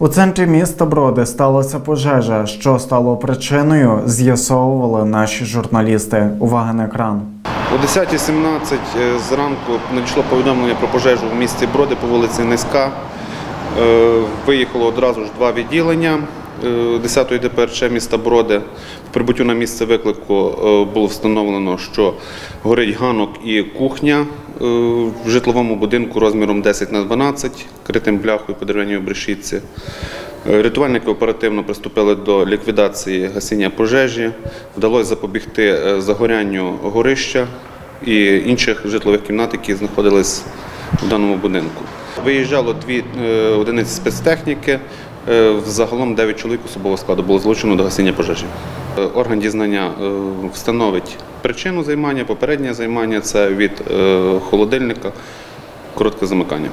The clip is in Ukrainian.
У центрі міста Броди сталася пожежа, що стало причиною, з'ясовували наші журналісти. Увага на екран. О 10.17 е, зранку надійшло повідомлення про пожежу в місті Броди по вулиці Низька. Е, Виїхало одразу ж два відділення 10-ї ДПРЧ міста Броди. В прибуттю на місце виклику е, було встановлено, що горить ганок і кухня е, в житловому будинку розміром 10 на 12, критим бляхою по дерев'яній обрешітці. Е, Рятувальники оперативно приступили до ліквідації гасіння пожежі. Вдалося запобігти е, загорянню горища і інших житлових кімнат, які знаходились в даному будинку. Виїжджало дві е, одиниці спецтехніки. Е, Загалом 9 чоловік особового складу було залучено до гасіння пожежі. Е, Орган дізнання е, встановить причину займання, попереднє займання це від е, холодильника, коротке замикання.